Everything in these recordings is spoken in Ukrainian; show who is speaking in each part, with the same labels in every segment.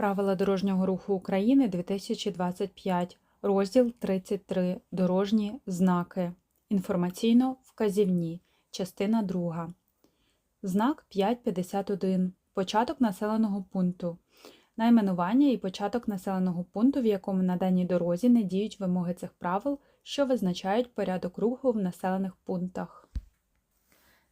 Speaker 1: Правила дорожнього руху України 2025, розділ 33. Дорожні знаки. Інформаційно-вказівні. Частина 2. Знак 551. Початок населеного пункту. Найменування і початок населеного пункту, в якому на даній дорозі не діють вимоги цих правил, що визначають порядок руху в населених пунктах.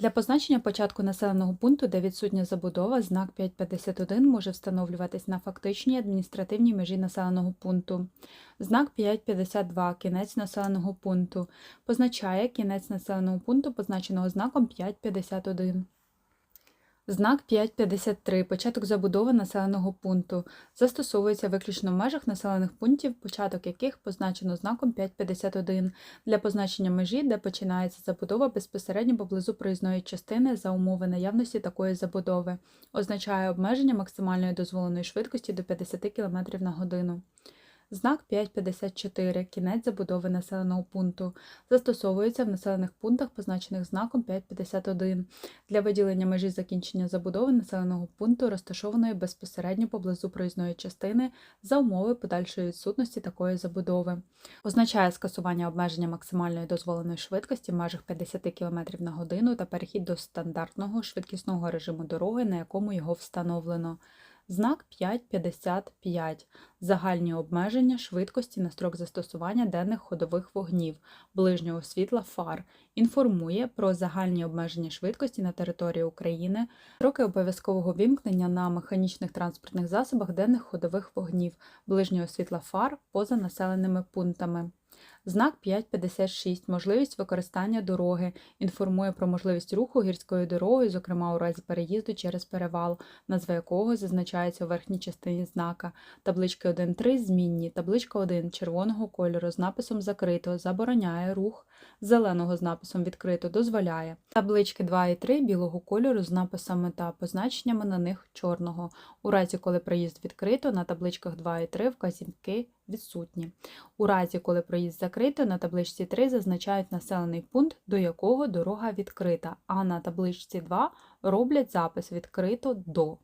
Speaker 1: Для позначення початку населеного пункту, де відсутня забудова, знак 551 може встановлюватись на фактичній адміністративній межі населеного пункту. Знак 552 кінець населеного пункту позначає кінець населеного пункту, позначеного знаком 551. Знак 553 початок забудови населеного пункту. Застосовується виключно в межах населених пунктів, початок яких позначено знаком 551 для позначення межі, де починається забудова безпосередньо поблизу проїзної частини за умови наявності такої забудови, означає обмеження максимальної дозволеної швидкості до 50 км на годину. Знак 554 кінець забудови населеного пункту застосовується в населених пунктах, позначених знаком 551 для виділення межі закінчення забудови населеного пункту, розташованої безпосередньо поблизу проїзної частини за умови подальшої відсутності такої забудови. Означає скасування обмеження максимальної дозволеної швидкості в межах 50 км на годину та перехід до стандартного швидкісного режиму дороги, на якому його встановлено. Знак 5.55. Загальні обмеження швидкості на строк застосування денних ходових вогнів, ближнього світла фар. Інформує про загальні обмеження швидкості на території України, строки обов'язкового вімкнення на механічних транспортних засобах денних ходових вогнів, ближнього світла фар поза населеними пунктами. Знак 5.56. Можливість використання дороги. Інформує про можливість руху гірською дорогою, зокрема у разі переїзду через перевал, назва якого зазначається у верхній частині знака. Таблички 1.3 змінні. Табличка 1 червоного кольору з написом Закрито забороняє рух, зеленого з написом Відкрито дозволяє. Таблички 2 і 3 білого кольору з написами та позначеннями на них чорного. У разі, коли проїзд відкрито, на табличках 2 і 3 вказівки відсутні. У разі, коли проїзд закрито, на табличці 3 зазначають населений пункт, до якого дорога відкрита, а на табличці 2 роблять запис відкрито до.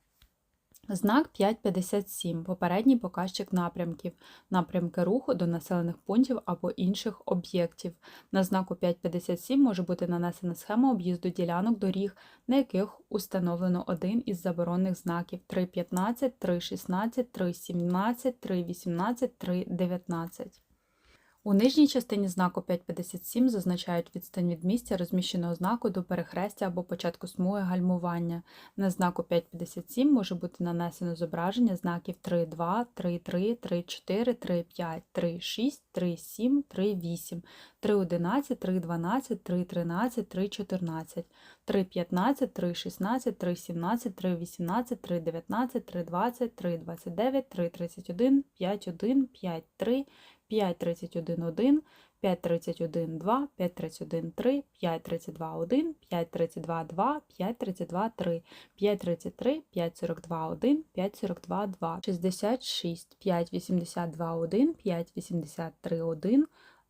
Speaker 1: Знак 557. Попередній показчик напрямків. Напрямки руху до населених пунктів або інших об'єктів. На знаку 557 може бути нанесена схема об'їзду ділянок доріг, на яких установлено один із заборонних знаків 3.15, 3.16, 3.17, 3.18, 3.19. У нижній частині знаку 557 зазначають відстань від місця розміщеного знаку до перехрестя або початку смуги гальмування. На знаку 557 може бути нанесено зображення знаків 3.2, 3.3, 3.4, 3.5, 3.6, 3.7, 3.8, 3.11, 3.12, 3.13, 3.14, 3.15, 3.16, 3.17, 3.18, 3.19, 3.20, 3.29, 3.31, 5.1, 5.3, 5.31.1, 5.31.2, 5.31.3, 5.32.1, 5.32.2, 5.32.3, 5.33, 5.42.1, 5.42.2, 66, 5.82.1, 5.83.1,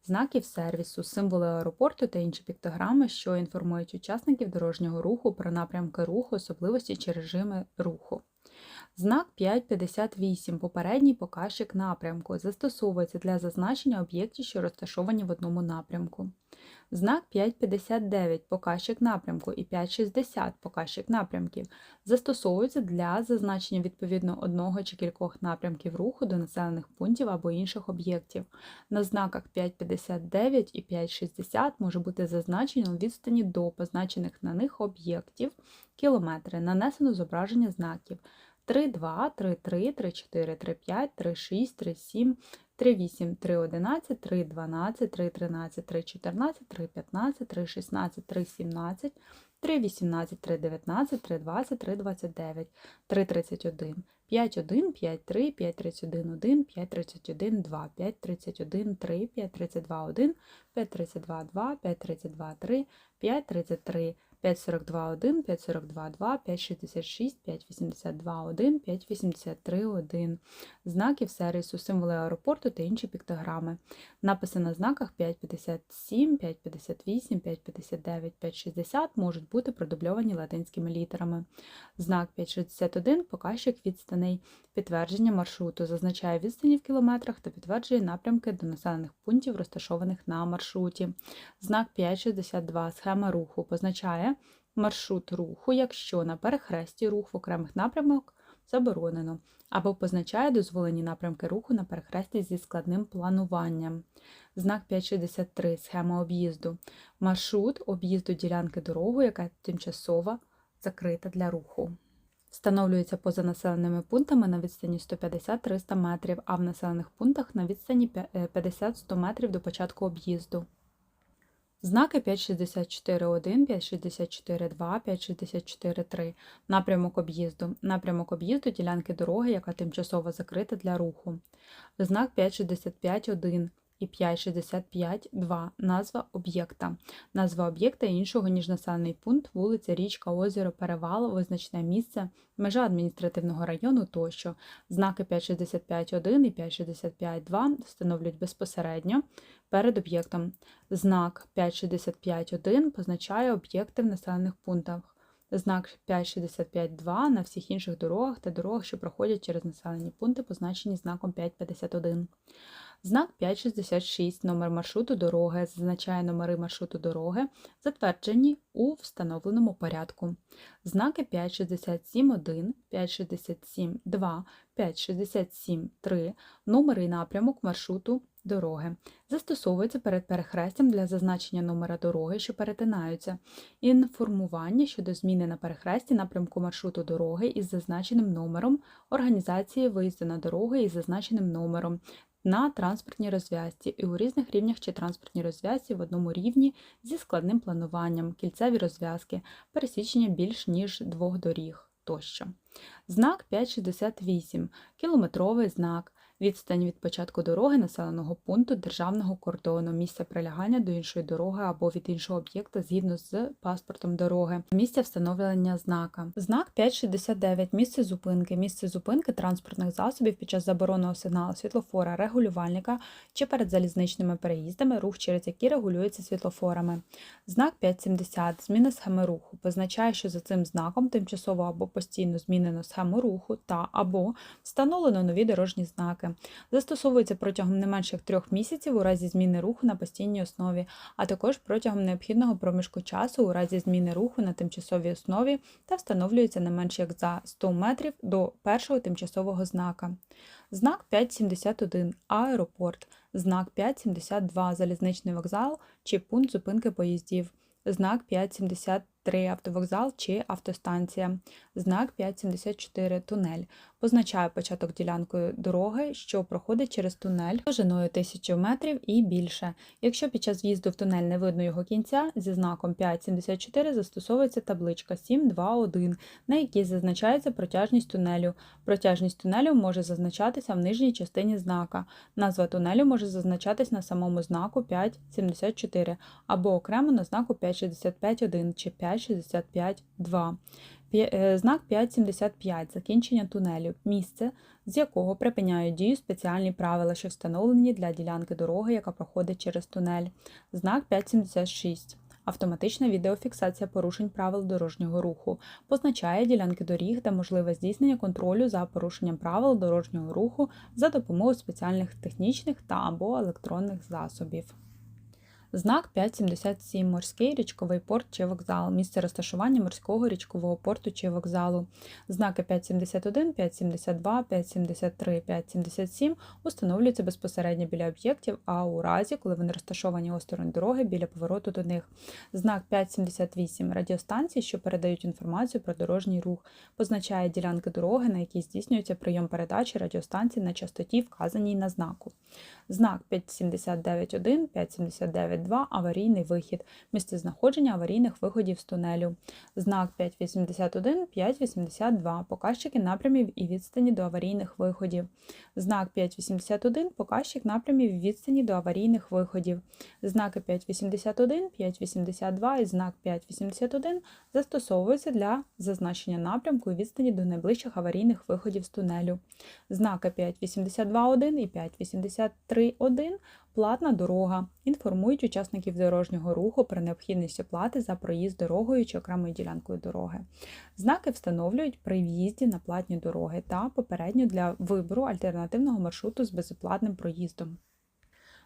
Speaker 1: знаків сервісу, символи аеропорту та інші піктограми, що інформують учасників дорожнього руху про напрямки руху, особливості чи режими руху. Знак 558 попередній показчик напрямку застосовується для зазначення об'єктів, що розташовані в одному напрямку. Знак 559 показчик напрямку і 560 показчик напрямків застосовуються для зазначення відповідно одного чи кількох напрямків руху до населених пунктів або інших об'єктів. На знаках 559 і 560 може бути зазначено відстані до позначених на них об'єктів кілометри, нанесено зображення знаків. 3, 2, 3, 3, 3, 4, 3, 5, 3, 6, 3, 7, 3, 8, 3, 11, 3, 12, 3, 13, 3, 14, 3, 15, 3, 16, 3, 17, 3, 18, 3, 19, 3, 20, 3, 29, 3, 31, 5, 1, 5, 3, 5, 31, 1, 5, 31, 2, 5, 31, 3, 5, 32, 1, 5, 32, 2, 5, 32, 3, 5, 33, 542.1, 542.2, 566, 582.1, 583.1. Знаків сервісу, символи аеропорту та інші піктограми. Написи на знаках 557, 558, 559, 560 можуть бути продубльовані латинськими літерами. Знак 561 показчик відстаней, підтвердження маршруту, зазначає відстані в кілометрах та підтверджує напрямки до населених пунктів, розташованих на маршруті. Знак 562 схема руху позначає маршрут руху, якщо на перехресті рух в окремих напрямок заборонено, або позначає дозволені напрямки руху на перехресті зі складним плануванням. Знак 563 схема об'їзду. Маршрут об'їзду ділянки дороги, яка тимчасово закрита для руху. Встановлюється поза населеними пунктами на відстані 150-300 метрів, а в населених пунктах на відстані 50-100 метрів до початку об'їзду. Знаки 564.1, 564.2, 564.3. Напрямок об'їзду. Напрямок об'їзду ділянки дороги, яка тимчасово закрита для руху. Знак 565.1 і 565.2. Назва об'єкта. Назва об'єкта іншого, ніж населений пункт, вулиця, річка, озеро, перевал, визначне місце, межа адміністративного району тощо. Знаки 565.1 і 565.2 встановлюють безпосередньо перед об'єктом. Знак 565.1 позначає об'єкти в населених пунктах. Знак 565.2 на всіх інших дорогах та дорогах, що проходять через населені пункти, позначені знаком 551. Знак 566, номер маршруту дороги, зазначає номери маршруту дороги, затверджені у встановленому порядку. Знаки 567.1, 567.2, 567.3, номери і напрямок маршруту дороги. Застосовуються перед перехрестям для зазначення номера дороги, що перетинаються, інформування щодо зміни на перехресті напрямку маршруту дороги із зазначеним номером, організації виїзду на дороги із зазначеним номером, на транспортній розв'язці і у різних рівнях чи транспортній розв'язці в одному рівні зі складним плануванням, кільцеві розв'язки, пересічення більш ніж двох доріг тощо. Знак 568 кілометровий знак. Відстань від початку дороги населеного пункту державного кордону, місця прилягання до іншої дороги або від іншого об'єкта згідно з паспортом дороги, місця встановлення знака. Знак 569. Місце зупинки. Місце зупинки транспортних засобів під час забороненого сигналу світлофора, регулювальника чи перед залізничними переїздами, рух через які регулюється світлофорами. Знак 570. Зміна схеми руху. Позначає, що за цим знаком тимчасово або постійно змінено схему руху та або встановлено нові дорожні знаки. Застосовується протягом не менше трьох місяців у разі зміни руху на постійній основі, а також протягом необхідного проміжку часу у разі зміни руху на тимчасовій основі та встановлюється не менше як за 100 метрів до першого тимчасового знака. Знак 571 аеропорт, знак 572 залізничний вокзал чи пункт зупинки поїздів, знак 573 автовокзал чи автостанція, знак 574 тунель. Позначає початок ділянкою дороги, що проходить через тунель довжиною 1000 метрів і більше. Якщо під час в'їзду в тунель не видно його кінця, зі знаком 574 застосовується табличка 721, на якій зазначається протяжність тунелю. Протяжність тунелю може зазначатися в нижній частині знака. Назва тунелю може зазначатись на самому знаку 574 або окремо на знаку 565.1 чи 565.2. Е, знак 575 закінчення тунелю, місце, з якого припиняють дію спеціальні правила, що встановлені для ділянки дороги, яка проходить через тунель. Знак 576. Автоматична відеофіксація порушень правил дорожнього руху позначає ділянки доріг, де можливе здійснення контролю за порушенням правил дорожнього руху за допомогою спеціальних технічних та або електронних засобів. Знак 577 морський річковий порт чи вокзал, місце розташування морського річкового порту чи вокзалу. Знаки 571, 572, 573, 577 установлюються безпосередньо біля об'єктів, а у разі, коли вони розташовані осторонь дороги біля повороту до них. Знак 578 радіостанції, що передають інформацію про дорожній рух, позначає ділянки дороги, на якій здійснюється прийом передачі радіостанцій на частоті, вказаній на знаку. Знак 579.1, 579.2 5.82 аварійний вихід, місце знаходження аварійних виходів з тунелю. Знак 5.81, 5.82 показчики напрямів і відстані до аварійних виходів. Знак 5.81 показчик напрямів і відстані до аварійних виходів. Знаки 5.81, 5.82 і знак 5.81 застосовуються для зазначення напрямку і відстані до найближчих аварійних виходів з тунелю. Знаки 5.82.1 і 5.83.1 платна дорога інформують учасників дорожнього руху про необхідність оплати за проїзд дорогою чи окремою ділянкою дороги. Знаки встановлюють при в'їзді на платні дороги та попередньо для вибору альтернативного маршруту з безоплатним проїздом.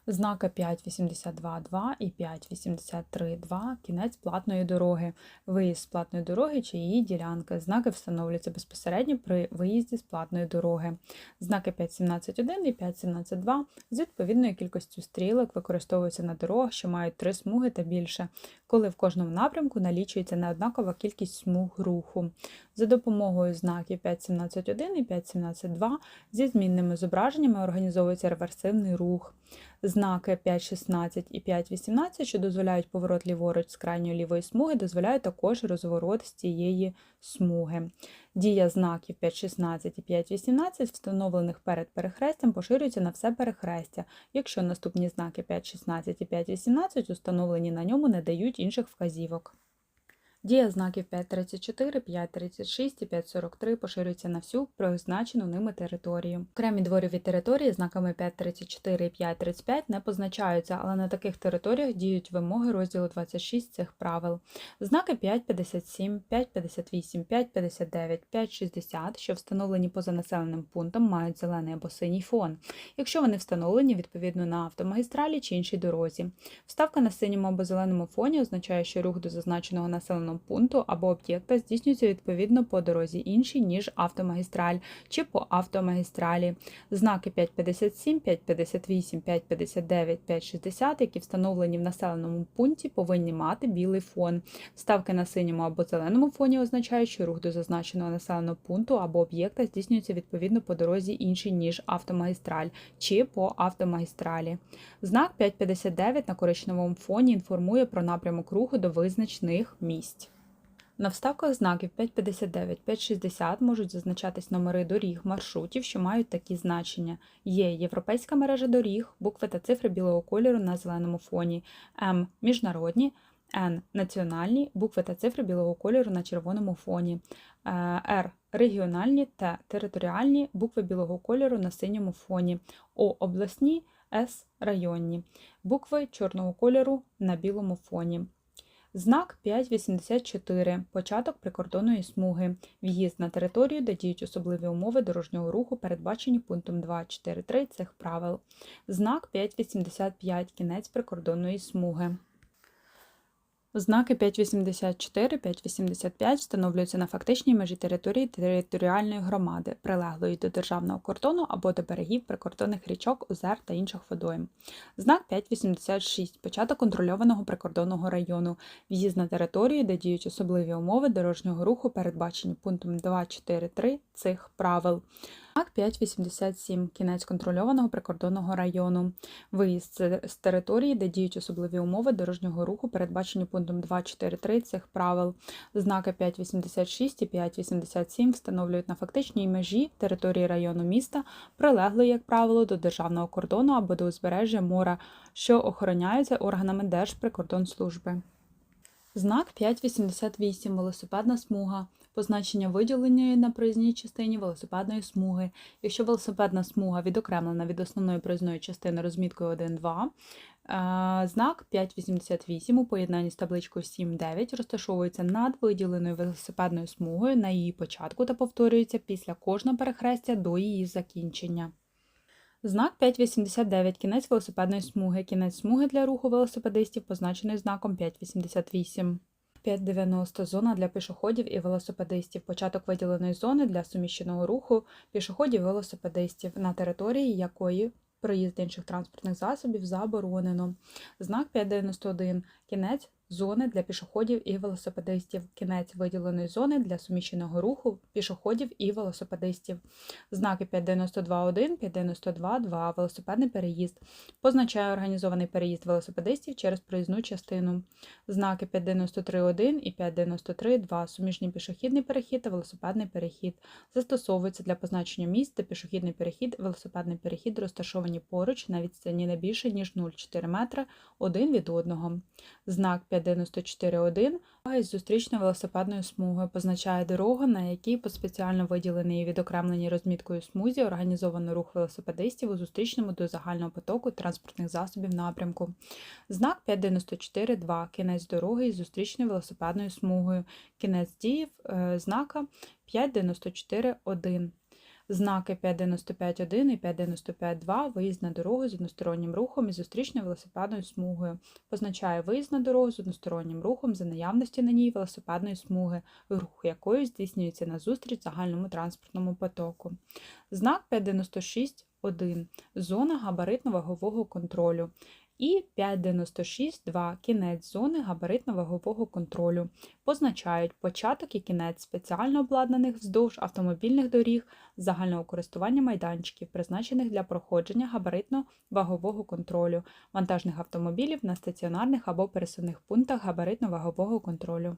Speaker 1: Знаки 5.82.2 і 5.83.2 кінець платної дороги, виїзд з платної дороги чи її ділянки. Знаки встановлюються безпосередньо при виїзді з платної дороги. Знаки 5.17.1 і 5.17.2 з відповідною кількістю стрілок використовуються на дорогах, що мають три смуги та більше, коли в кожному напрямку налічується неоднакова кількість смуг руху. За допомогою знаків 5.17.1 і 5.17.2 зі змінними зображеннями організовується реверсивний рух. Знаки 5.16 і 5.18, що дозволяють поворот ліворуч з крайньої лівої смуги, дозволяють також розворот з цієї смуги. Дія знаків 5.16 і 5.18, встановлених перед перехрестям, поширюється на все перехрестя, якщо наступні знаки 5.16 і 5.18 установлені на ньому не дають інших вказівок. Дія знаків 5.34, 5.36 і 5.43 поширюється на всю призначену ними територію. Окремі дворові території знаками 5.34 і 5.35 не позначаються, але на таких територіях діють вимоги розділу 26 цих правил. Знаки 5.57, 5.58, 5.59, 5.60, що встановлені поза населеним пунктом, мають зелений або синій фон, якщо вони встановлені відповідно на автомагістралі чи іншій дорозі. Вставка на синьому або зеленому фоні означає, що рух до зазначеного населеного пункту або об'єкта здійснюється відповідно по дорозі іншій, ніж автомагістраль чи по автомагістралі. Знаки 557, 558, 559, 560, які встановлені в населеному пункті, повинні мати білий фон. Вставки на синьому або зеленому фоні означають, що рух до зазначеного населеного пункту або об'єкта здійснюється відповідно по дорозі іншій, ніж автомагістраль чи по автомагістралі. Знак 559 на коричневому фоні інформує про напрямок руху до визначених місць. На вставках знаків 559, 560 можуть зазначатись номери доріг, маршрутів, що мають такі значення. Є європейська мережа доріг, букви та цифри білого кольору на зеленому фоні, М міжнародні, Н національні, букви та цифри білого кольору на червоному фоні, е, Р регіональні та територіальні букви білого кольору на синьому фоні, О обласні, С районні, букви чорного кольору на білому фоні. Знак 584. Початок прикордонної смуги. В'їзд на територію, де діють особливі умови дорожнього руху, передбачені пунктом 2.4.3 цих правил. Знак 585. Кінець прикордонної смуги. Знаки 584, 585 встановлюються на фактичній межі території територіальної громади, прилеглої до державного кордону або до берегів прикордонних річок, озер та інших водойм. Знак 586 початок контрольованого прикордонного району, в'їзд на територію, де діють особливі умови дорожнього руху, передбачені пунктом 2.4.3 цих правил. Знак 587 кінець контрольованого прикордонного району. Виїзд з території, де діють особливі умови дорожнього руху, передбачені пунктом 2.4.3 цих правил. Знаки 586 і 587 встановлюють на фактичній межі території району міста, прилеглої, як правило, до державного кордону або до узбережжя мора, що охороняються органами Держприкордонслужби. Знак 588 велосипедна смуга. Позначення виділеної на проїзній частині велосипедної смуги. Якщо велосипедна смуга відокремлена від основної проїзної частини розміткою 1-2, е, знак 588 у поєднанні з табличкою 7-9 розташовується над виділеною велосипедною смугою на її початку та повторюється після кожного перехрестя до її закінчення. Знак 589 кінець велосипедної смуги. Кінець смуги для руху велосипедистів позначений знаком 588. 590 зона для пішоходів і велосипедистів. Початок виділеної зони для суміщеного руху пішоходів і велосипедистів, на території якої проїзд інших транспортних засобів заборонено. Знак 591 кінець зони для пішоходів і велосипедистів, кінець виділеної зони для суміщеного руху пішоходів і велосипедистів. Знаки 592.1, 592.2 велосипедний переїзд позначає організований переїзд велосипедистів через проїзну частину. Знаки 593.1 і 593.2 суміжний пішохідний перехід та велосипедний перехід застосовуються для позначення місць, де пішохідний перехід, велосипедний перехід розташовані поруч на відстані не більше ніж 0,4 метра один від одного. Знак 594.1 із зустрічною велосипедною смугою позначає дорогу, на якій по спеціально виділеній і відокремленій розміткою смузі організовано рух велосипедистів у зустрічному до загального потоку транспортних засобів напрямку. Знак 594.2 кінець дороги із зустрічною велосипедною смугою. Кінець дії е, знака 594.1. Знаки 595.1 і 595.2 виїзд на дорогу з одностороннім рухом і зустрічною велосипедною смугою. Позначає виїзд на дорогу з одностороннім рухом за наявності на ній велосипедної смуги, рух якої здійснюється назустріч загальному транспортному потоку. Знак 596.1 зона габаритно-вагового контролю. І 596.2 кінець зони габаритно-вагового контролю позначають початок і кінець спеціально обладнаних вздовж автомобільних доріг загального користування майданчиків, призначених для проходження габаритно-вагового контролю вантажних автомобілів на стаціонарних або пересувних пунктах габаритно-вагового контролю.